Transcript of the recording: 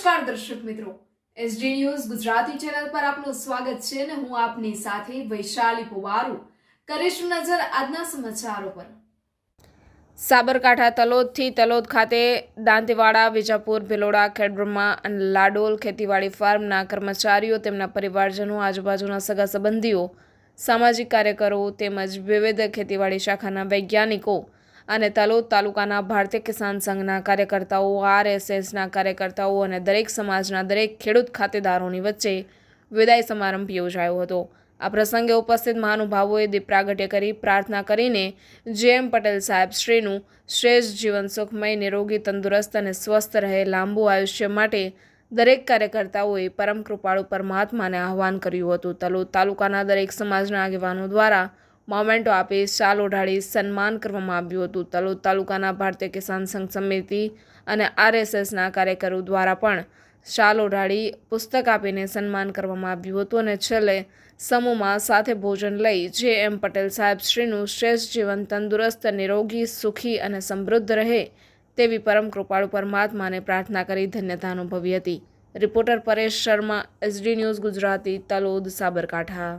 નમસ્કાર દર્શક મિત્રો. એસડી ન્યૂઝ ગુજરાતી ચેનલ પર આપનું સ્વાગત છે અને હું આપની સાથે વૈશાલી પુવારુ. કરીશું નજર આજના સમાચારો પર. સાબરકાંઠા તલોદથી તલોદ ખાતે દાંતીવાડા, વિજાપુર, ભિલોડા, ખેડબ્રહ્મા અને લાડોલ ખેતીવાડી ફાર્મના કર્મચારીઓ, તેમના પરિવારજનો, આજુબાજુના સગા સંબંધીઓ, સામાજિક કાર્યકરો તેમજ વિવિધ ખેતીવાડી શાખાના વૈજ્ઞાનિકો અને તલોદ તાલુકાના ભારતીય કિસાન સંઘના કાર્યકર્તાઓ, આરએસએસના કાર્યકર્તાઓ અને દરેક સમાજના દરેક ખેડૂત ખાતેદારોની વચ્ચે વિદાય સમારંભ યોજાયો હતો. આ પ્રસંગે ઉપસ્થિત મહાનુભાવોએ દીપ પ્રાગટ્ય કરી પ્રાર્થના કરીને જે એમ પટેલ સાહેબ શ્રીનું શ્રેષ્ઠ જીવન સુખમય, નિરોગી, તંદુરસ્ત અને સ્વસ્થ રહે લાંબુ આયુષ્ય માટે દરેક કાર્યકર્તાઓએ પરમ કૃપાળુ પરમાત્માને આહવાન કર્યું હતું. તલોદ તાલુકાના દરેક સમાજના આગેવાનો દ્વારા મોમેન્ટો આપી શાલ ઓઢાડી સન્માન કરવામાં આવ્યું હતું. તલોદ તાલુકાના ભારતીય કિસાન સંઘ સમિતિ અને આરએસએસના કાર્યકરો દ્વારા પણ શાલ ઓઢાડી પુસ્તક આપીને સન્માન કરવામાં આવ્યું હતું અને છેલ્લે સમૂહમાં સાથે ભોજન લઈ જે એમ પટેલ સાહેબ શ્રીનું શ્રેષ્ઠ જીવન, તંદુરસ્ત, નિરોગી, સુખી અને સમૃદ્ધ રહે તેવી પરમ કૃપાળુ પરમાત્માને પ્રાર્થના કરી ધન્યતા અનુભવી હતી. Reporter Paresh Sharma, SD news Gujarati, Talod, Sabarkantha.